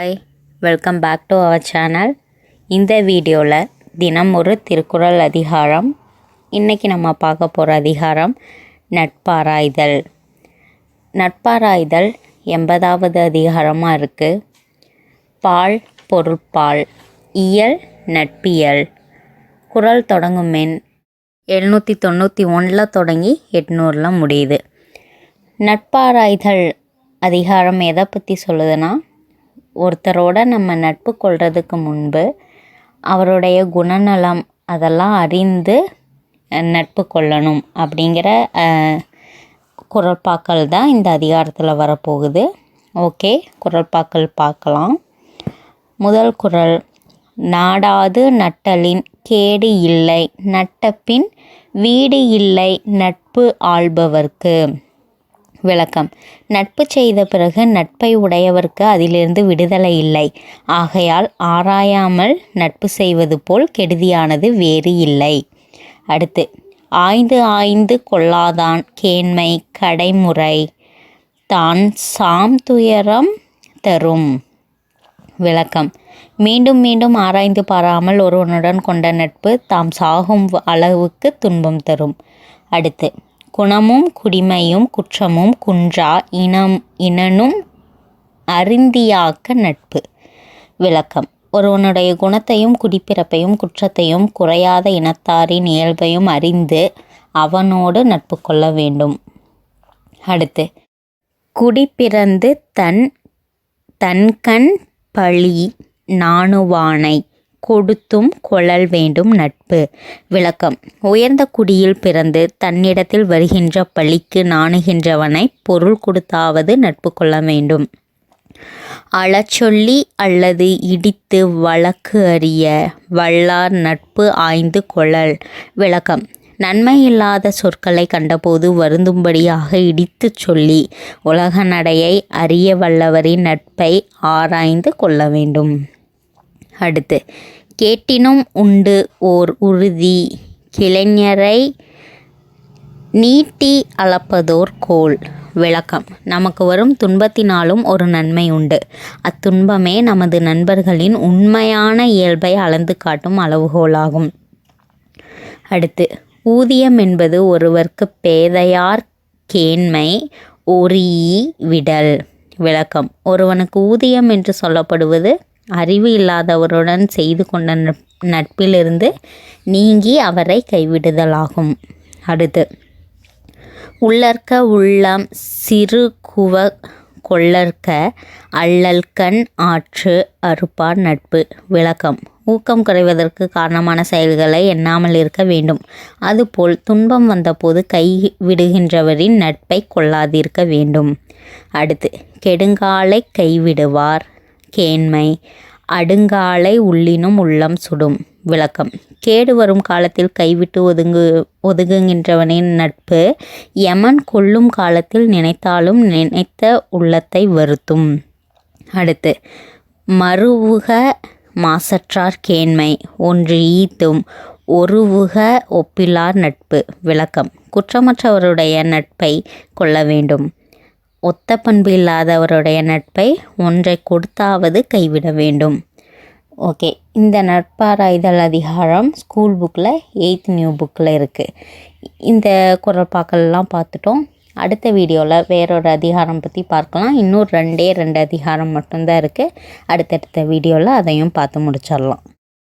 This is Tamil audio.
Hi welcome back to our channel இந்த வீடியோவில் தினம் ஒரு திருக்குறள் அதிகாரம். இன்றைக்கி நம்ம பார்க்க போகிற அதிகாரம் நட்பாராய்தல். நட்பாராய்தல் எண்பதாவது அதிகாரமாக இருக்குது பால் பொருட்பால் இயல் நட்பியல். குறள் தொடங்கும் மென் எழுநூற்றி தொண்ணூற்றி ஒன்றில் தொடங்கி எட்நூறில் முடியுது. நட்பாராய்தல் அதிகாரம் எதை பற்றி சொல்லுதுன்னா ஒருத்தரோட நம்ம நட்பு கொள்றதுக்கு முன்பு அவருடைய குணநலம் அதெல்லாம் அறிந்து நட்பு கொள்ளணும் அப்படிங்கிற குரல்பாக்கள் தான் இந்த அதிகாரத்தில் வரப்போகுது. ஓகே குரல்பாக்கள் பார்க்கலாம். முதல் குரல் நாடாது நட்டலின் கேடு இல்லை நட்டப்பின் வீடு இல்லை நட்பு ஆள்பவர்க்கு. விளக்கம். நட்பு செய்த பிறகு நட்பை உடையவர்க்கு அதிலிருந்து விடுதலை இல்லை. ஆகையால் ஆராயாமல் நட்பு செய்வது போல் கெடுதியானது வேறு இல்லை. அடுத்து ஆய்ந்து ஆய்ந்து கொள்ளாதான் கேண்மை கடைமுறை தான் சாம் துயரம் தரும். விளக்கம். மீண்டும் மீண்டும் ஆராய்ந்து பாராமல் ஒருவனுடன் கொண்ட நட்பு தாம் சாகும் அளவுக்கு துன்பம் தரும். அடுத்து குணமும் குடிமையும் குற்றமும் குன்றா இனம் இனனும் அருந்தியாக்க நட்பு. விளக்கம். ஒருவனுடைய குணத்தையும் குடிப்பிறப்பையும் குற்றத்தையும் குறையாத இனத்தாரின் இயல்பையும் அறிந்து அவனோடு நட்பு கொள்ள வேண்டும். அடுத்து குடிப்பிறந்து தன் தன்கண் பழி நாணுவானை. கொடுத்தும் கொழல் வேண்டும் நட்பு. விளக்கம். உயர்ந்த குடியில் பிறந்து தன்னிடத்தில் வருகின்ற பழிக்கு நாணுகின்றவனை பொருள் கொடுத்தாவது நட்பு கொள்ள வேண்டும். அளச்சொல்லி அல்லது இடித்து வழக்கு அறிய வல்லார் நட்பு ஆய்ந்து கொள்ளல் விளக்கம். நன்மை இல்லாத சொற்களை கண்டபோது வருந்தும்படியாக இடித்து சொல்லி உலக நடையை அறிய வல்லவரின் நட்பை ஆராய்ந்து கொள்ள வேண்டும். அடுத்து கேட்டினும் உண்டு ஓர் உறுதி. கிளைஞரை நீட்டி அளப்பதோர் கோல். விளக்கம். நமக்கு வரும் துன்பத்தினாலும் ஒரு நன்மை உண்டு. அத்துன்பமே நமது நண்பர்களின் உண்மையான இயல்பை அளந்து காட்டும் அளவுகோலாகும். அடுத்து ஊதியம் என்பது ஒருவர்க்கு பேதையார் கேண்மை ஒரீ விடல். விளக்கம். ஒருவனுக்கு ஊதியம் என்று சொல்லப்படுவது அறிவு இல்லாதவருடன் செய்து கொண்ட நட்பிலிருந்து நீங்கி அவரை கைவிடுதலாகும். அடுத்து உள்ளற்க உள்ளம் சிறு குவ கொள்ளற்க அல்லல்கண் ஆற்று அறுப்பார் நட்பு. விளக்கம் ஊக்கம் குறைவதற்கு காரணமான செயல்களை எண்ணாமல் இருக்க வேண்டும். அதுபோல் துன்பம் வந்தபோது கை விடுகின்றவரின் நட்பை கொள்ளாதிருக்க வேண்டும். அடுத்து கெடுங்காலை கைவிடுவார். கேண்மை அடுங்காலை உள்ளினும் உள்ளம் சுடும். விளக்கம். கேடு வரும் காலத்தில் கைவிட்டு ஒதுங்கு ஒதுங்குகின்றவனின் நட்பு. யமன் கொல்லும் காலத்தில் நினைத்தாலும் நினைத்த உள்ளத்தை வருத்தும். அடுத்து மறுவுக மாசற்றார் கேண்மை. ஒன்று ஈத்தும் ஒருவுக ஒப்பிலார் நட்பு. விளக்கம். குற்றமற்றவருடைய நட்பை கொள்ள வேண்டும். ஒத்த பண்பு இல்லாதவருடைய நட்பை ஒன்றை கொடுத்தாவது கைவிட வேண்டும். ஓகே இந்த நட்பாராய்தல் அதிகாரம் ஸ்கூல் புக்கில் எயித் நியூ புக்கில் இருக்குது இந்த குரல்பாக்கள்லாம் பார்த்துட்டோம். அடுத்த வீடியோவில் வேறொரு அதிகாரம் பற்றி பார்க்கலாம். இன்னும் ரெண்டே ரெண்டு அதிகாரம் மட்டும்தான் இருக்குது அடுத்தடுத்த வீடியோவில் அதையும் பார்த்து முடிச்சிடலாம்.